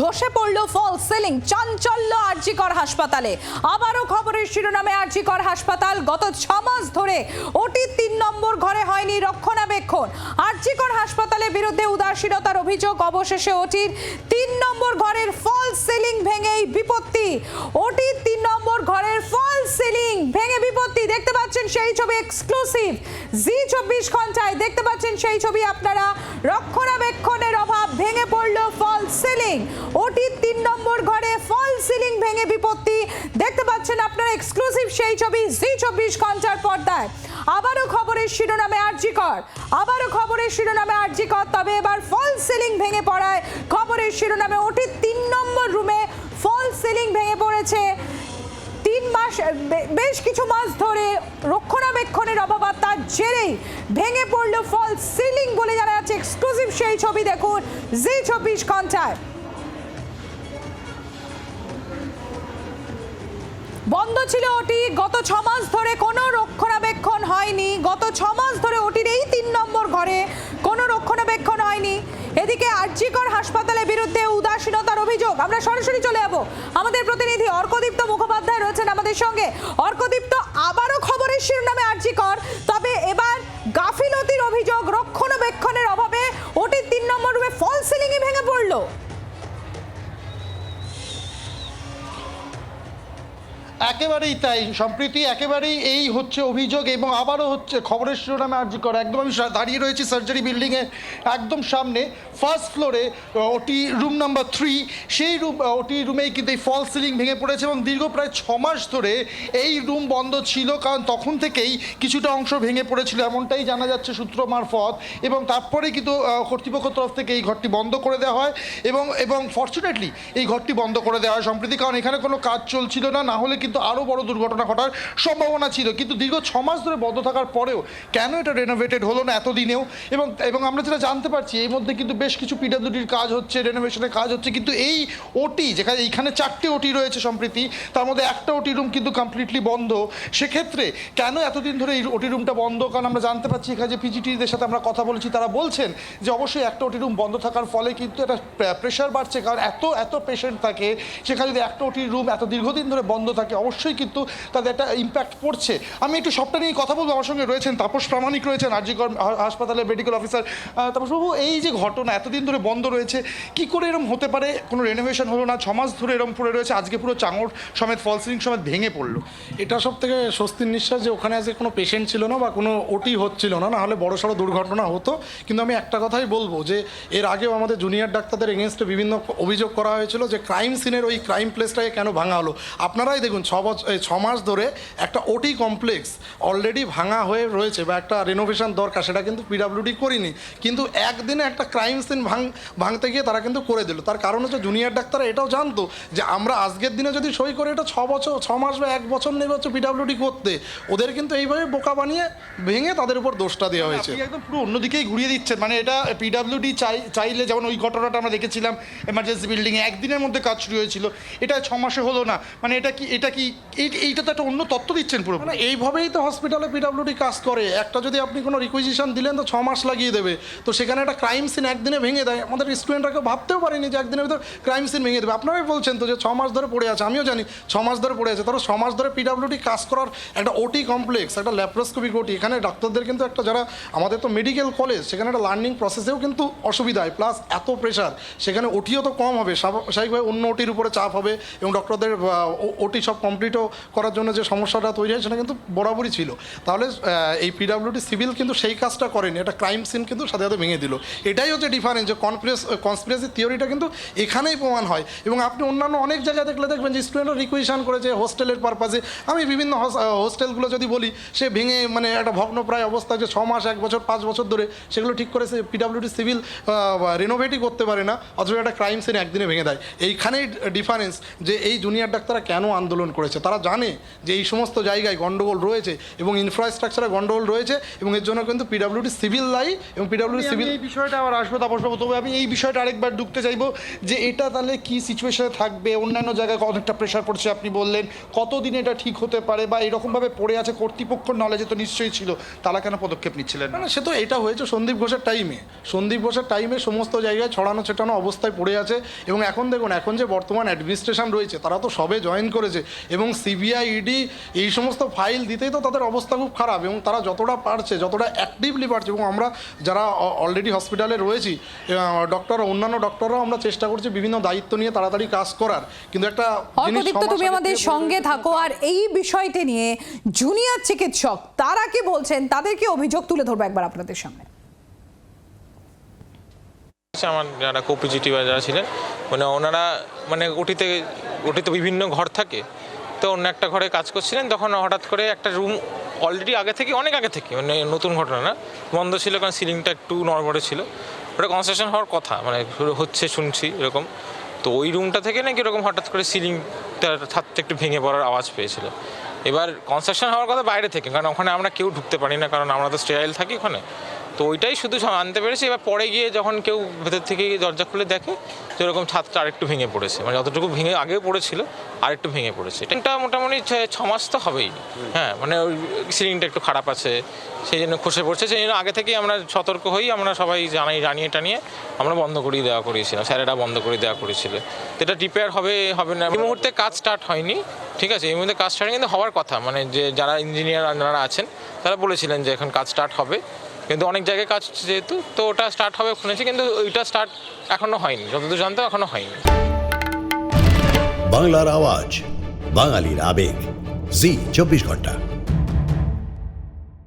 ধসে পড়ল ফল সেলিং, চাঞ্চল্য আরজিকর হাসপাতালে। আবারও খবরের শিরোনামে আরজিকর হাসপাতাল, গত ছ মাস ধরে ওটি তিন নম্বর ঘরে হয়নি রক্ষণাবেক্ষণ। আরজিকর হাসপাতালের বিরুদ্ধে উদাসীনতার অভিযোগ, অবশেষে ওটির তিন নম্বর ঘরের ফল সিলিং ভেঙেই বিপত্তি। ওটির তিন নম্বর ঘরের ফল সেলিং ভেঙে বিপত্তি। দেখতে পাচ্ছেন সেই ছবি এক্সক্লুসিভ জি চব্বিশ ঘন্টায় দেখতে পাচ্ছেন সেই ছবি আপনারা। রক্ষণাবেক্ষণের অভাব ভেঙে সিলিং ওটির তিন নম্বর ঘরে ফল সিলিং ভেঙে বিপত্তি। দেখতে পাচ্ছেন আপনারা এক্সক্লুসিভ সেই ছবি জি চব্বিশ ঘণ্টার পর্দায়। আবারও খবরের শিরোনামে আরজিকর। আবারও খবরের শিরোনামে আরজিকর। তবে এবার ফল সিলিং ভেঙে পড়ায় খবরের শিরোনামে ওটির তিন নম্বর রুমে ফল সিলিং ভেঙে পড়েছে। তিন মাস বেশ কিছু মাস ধরে রক্ষণাবেক্ষণের অভাব জেরেই ভেঙে পড়ল ফল সিলিং বলে জানা যাচ্ছে। এক্সক্লুসিভ সেই ছবি দেখুন জি চব্বিশ ঘন্টায়। বন্ধ ছিল ওটি। গত ছ মাস ধরে কোনো রক্ষণাবেক্ষণ হয়নি। গত ছ মাস ধরে ওটির এই তিন নম্বর ঘরে কোনো রক্ষণাবেক্ষণ হয়নি। এদিকে আর্যিকর হাসপাতালের বিরুদ্ধে উদাসীনতার অভিযোগ। আমরা সরাসরি চলে যাব। আমাদের প্রতিনিধি অর্কদীপ্ত মুখোপাধ্যায় রয়েছেন আমাদের সঙ্গে। অর্কদীপ্ত, আবারও খবরের শিরোনামে আর্যিকর তবে এবার গাফিলতির অভিযোগ, রক্ষণাবেক্ষণের অভাবে ওটির তিন নম্বর রুমে ফল সিলিংই ভেঙে পড়ল। একেবারেই তাই, সম্প্রীতি একেবারেই এই হচ্ছে অভিযোগ এবং আবারও হচ্ছে খবরের শিরোনামে আর্জি করা একদম আমি দাঁড়িয়ে রয়েছি সার্জারি বিল্ডিংয়ের একদম সামনে ফার্স্ট ফ্লোরে ওটি রুম নাম্বার থ্রি সেই রুম ওটি রুমেই কিন্তু এই ফল সিলিং ভেঙে পড়েছে এবং দীর্ঘ প্রায় ছ মাস ধরে এই রুম বন্ধ ছিল কারণ তখন থেকেই কিছুটা অংশ ভেঙে পড়েছিল, এমনটাই জানা যাচ্ছে সূত্র মারফত এবং তারপরে কিন্তু কর্তৃপক্ষ তরফ থেকে এই ঘরটি বন্ধ করে দেওয়া হয় এবং এবং ফর্চুনেটলি এই ঘরটি বন্ধ করে দেওয়া হয় সম্প্রতি, কারণ এখানে কোনো কাজ চলছিল না না হলে কিন্তু আরও বড় দুর্ঘটনা ঘটার সম্ভাবনা ছিল। কিন্তু দীর্ঘ ছ মাস ধরে বন্ধ থাকার পরেও কেন এটা রেনোভেটেড হলো না এতদিনেও? এবং এবং আমরা যেটা জানতে পারছি এই মধ্যে কিন্তু বেশ কিছু পিডাব্লিউডির কাজ হচ্ছে রেনোভেশনের কাজ হচ্ছে, কিন্তু এই ওটি যেখানে, এইখানে চারটে ওটি রয়েছে সম্প্রীতি, তার মধ্যে একটা ওটি রুম কিন্তু কমপ্লিটলি বন্ধ। সেক্ষেত্রে কেন এতদিন ধরে এই ওটি রুমটা বন্ধ? কারণ আমরা জানতে পারছি এখানে যে পিজিটিদের সাথে আমরা কথা বলেছি, তারা বলছেন যে অবশ্যই একটা ওটি রুম বন্ধ থাকার ফলে কিন্তু একটা প্রেশার বাড়ছে, কারণ এত এত পেশেন্ট থাকে, সেখানে যদি একটা ওটি রুম এত দীর্ঘদিন ধরে বন্ধ থাকে, অবশ্যই কিন্তু তাদের একটা ইম্প্যাক্ট পড়ছে। আমি একটু সবটা নিয়ে কথা বলব, আমার সঙ্গে রয়েছেন তাপস প্রামাণিক রয়েছেন আরজিকর হাসপাতালের মেডিকেল অফিসার তাপসবাবু এই যে ঘটনা, এতদিন ধরে বন্ধ রয়েছে, কি করে এরকম হতে পারে? কোনো রেনোভেশন হলো না ছমাস ধরে এরকম পড়ে রয়েছে, আজকে পুরো চাঙড় সমেত ফল সিলিং সমেত ভেঙে পড়ল। এটা সব থেকে স্বস্তির নিঃশ্বাস যে ওখানে আজকে কোনো পেশেন্ট ছিল না বা কোনো ওটি হচ্ছিল না না হলে বড় সড়ো দুর্ঘটনা হতো। কিন্তু আমি একটা কথাই বলব যে, এর আগেও আমাদের জুনিয়র ডাক্তারদের এগেনস্টে বিভিন্ন অভিযোগ করা হয়েছিল যে ক্রাইম সিনের ওই ক্রাইম প্লেসটাকে কেন ভাঙা হলো। আপনারাই দেখুন, ছ বছর মাস ধরে একটা ওটি কমপ্লেক্স অলরেডি ভাঙা হয়ে রয়েছে বা একটা রেনোভেশন দরকার সেটা কিন্তু পিডাব্লিউডি করিনি। কিন্তু একদিনে একটা ক্রাইম সিন ভাঙ ভাঙতে গিয়ে তারা কিন্তু করে দিল। তার কারণ হচ্ছে জুনিয়র ডাক্তাররা এটাও জানতো যে আমরা আজকের দিনে যদি সই করে এটা ছ বছর ছ মাস বা এক বছর নেবে হচ্ছে পিডাব্লিউডি করতে ওদের কিন্তু এইভাবে বোকা বানিয়ে ভেঙে তাদের উপর দোষটা দেওয়া হয়েছে। আপনি একদম পুরো অন্যদিকেই ঘুরিয়ে দিচ্ছে মানে এটা পিডাব্লিউডি চাই চাইলে যেমন ওই ঘটনাটা আমরা দেখেছিলাম এমার্জেন্সি বিল্ডিংয়ে একদিনের মধ্যে কাজ শুরু হয়েছিল। এটা ছ মাসে হলো না। মানে এটা কি এটা কি এইটা তো একটা অন্য তত্ত্ব দিচ্ছেন পুরো মানে এইভাবেই তো হসপিটালে পিডাব্লিউডি কাজ করে। একটা যদি আপনি কোনো রিকুইজিশন দিলেন, তো ছ মাস লাগিয়ে দেবে। তো সেখানে একটা ক্রাইম সিন একদিনে ভেঙে দেয়। আমাদের স্টুডেন্টরা কেউ ভাবতেও পারেনি যে একদিনের ভিতর ক্রাইম সিন ভেঙে দেবে। আপনারাই বলছেন তো যে ছ মাস ধরে পড়ে আছে। আমিও জানি, ছ মাস ধরে পড়ে আছে। ধরো ছ মাস ধরে পিডাব্লিউডি কাজ করার একটা ওটি কমপ্লেক্স একটা ল্যাপ্রোস্কোপিক ওটি এখানে ডাক্তারদের কিন্তু একটা যারা, আমাদের তো মেডিকেল কলেজ সেখানে একটা লার্নিং প্রসেসেও কিন্তু অসুবিধা হয় প্লাস এত প্রেশার সেখানে ওটিও তো কম হবে। স্বাভা- স্বাভাবিকভাবে অন্য ওটির উপরে চাপ হবে এবং ডক্টরদের ওটি সব কমপ্লিটও করার জন্য যে সমস্যাটা তৈরি হয় সেটা কিন্তু বরাবরই ছিল। তাহলে এই পিডাব্লিউডি সিভিল কিন্তু সেই কাজটা করেনি। এটা ক্রাইম সিন কিন্তু সাথে সাথে ভেঙে দিল। এটাই হচ্ছে ডিফারেন্স যে কনফিডেন্স কনস্পিরেসি থিওরিটা কিন্তু এখানেই প্রমাণ হয়। এবং আপনি অন্যান্য অনেক জায়গায় দেখলে দেখবেন যে স্টুডেন্টরা রিকুয়েশন করেছে হোস্টেলের পারপাজে আমি বিভিন্ন হোস্টেলগুলো যদি বলি, সে ভেঙে মানে একটা ভগ্নপ্রায় অবস্থা যে ছ মাস, এক বছর, পাঁচ বছর ধরে সেগুলো ঠিক করে সে পিডাব্লিউডি সিভিল রেনোভেটই করতে পারে না। অথচ একটা ক্রাইম সিন একদিনে ভেঙে দেয়। এইখানেই ডিফারেন্স যে এই জুনিয়র ডাক্তাররা কেন আন্দোলন করেছে? করেছে তারা জানে যে এই সমস্ত জায়গায় গণ্ডগোল রয়েছে এবং ইনফ্রাস্ট্রাকচারে গণ্ডগোল রয়েছে এবং এর জন্য কিন্তু পিডাব্লিউডি সিভিল দায়ী এবং পিডাব্লিউডি সিভিল এই বিষয়টা আবার আসব তাপস বাবু। তবে আমি এই বিষয়টা আরেকবার ঢুকতে চাইব যে এটা তাহলে কি সিচুয়েশনে থাকবে? অন্যান্য জায়গায় অনেকটা প্রেশার পড়ছে আপনি বললেন। কতদিন এটা ঠিক হতে পারে বা এরকমভাবে পড়ে আছে? কর্তৃপক্ষর নলেজে তো নিশ্চয়ই ছিল। তারা কেন পদক্ষেপ নিচ্ছিলেন? না সে তো এটা হয়েছে সন্দীপ ঘোষের টাইমে সন্দীপ ঘোষের টাইমে সমস্ত জায়গায় ছড়ানো ছেটানো অবস্থায় পড়ে আছে। এবং এখন দেখুন এখন যে বর্তমান অ্যাডমিনিস্ট্রেশন রয়েছে তারা তো সবে জয়েন করেছে। এবং সিবিআই ইডি এই সমস্ত ফাইল দিতেই তো তাদের অবস্থা খুব খারাপ এবং তারা যতটা পারছে যতটা অ্যাক্টিভলি পারছে এবং আমরা যারা অলরেডি হসপিটালে রয়েছি ডক্টর অন্যান্য ডক্টররাও আমরা চেষ্টা করছি বিভিন্ন দায়িত্ব নিয়ে তাড়াতাড়ি কাজ করার। কিন্তু একটা জিনিস তুমি আমাদের সঙ্গে থাকো আর এই বিষয়টি নিয়ে জুনিয়র চিকিৎসক তারা কি বলছেন তাদেরকে অভিযোগ তুলে ধরবো একবার আপনাদের সামনে? হচ্ছে আমার যারা কোপিজিটি বা যারা ছিলেন মানে ওনারা মানে ওটিতে ওটিতে বিভিন্ন ঘর থাকে তো অন্য একটা ঘরে কাজ করছিলেন, তখন হঠাৎ করে একটা রুম অলরেডি আগে থেকে, অনেক আগে থেকে মানে নতুন ঘটনা না, বন্ধ ছিল কারণ সিলিংটা একটু নড়বড়ে ছিল। ওটা কনস্ট্রাকশন হওয়ার কথা মানে হচ্ছে শুনছি এরকম। তো ওই রুমটা থেকে নাকি এরকম হঠাৎ করে সিলিংটার ছাদটা একটু ভেঙে পড়ার আওয়াজ পেয়েছিল। এবার কনস্ট্রাকশন হওয়ার কথা বাইরে থেকে, কারণ ওখানে আমরা কেউ ঢুকতে পারি না, কারণ আমরা তো স্টেরাইল থাকি ওখানে। তো ওইটাই শুধু আনতে পেরেছি। এবার পরে গিয়ে যখন কেউ ভেতর থেকে দরজা খুলে দেখে যে এরকম ছাদটা আরেকটু ভেঙে পড়েছে। মানে যতটুকু ভেঙে আগেও পড়েছিল আরেকটু ভেঙে পড়েছে। এটা মোটামুটি ছ- ছ মাস তো হবেই। হ্যাঁ মানে ওই সিলিংটা একটু খারাপ আছে সেই জন্য খসে পড়ছে। সেই জন্য আগে থেকেই আমরা সতর্ক হই আমরা সবাই জানাই জানিয়ে টানিয়ে আমরা বন্ধ করিয়ে দেওয়া করিয়েছিলাম স্যারেরা বন্ধ করে দেওয়া করেছিল। তো এটা রিপেয়ার হবে হবে না এই মুহূর্তে কাজ স্টার্ট হয়নি ঠিক আছে? এই মুহূর্তে কাজ স্টার্ট কিন্তু হওয়ার কথা। মানে যে যারা ইঞ্জিনিয়ার যারা আছেন তারা বলেছিলেন যে এখন কাজ স্টার্ট হবে। কিন্তু অনেক জায়গায় কাজ যেহেতু, তো ওটা স্টার্ট হবে শুনেছি, কিন্তু ওইটা স্টার্ট এখনও হয়নি। যতদূর জানতো এখনও হয়নি। বাংলার আওয়াজ, বাঙালির আবেগ। জি, চব্বিশ ঘণ্টা।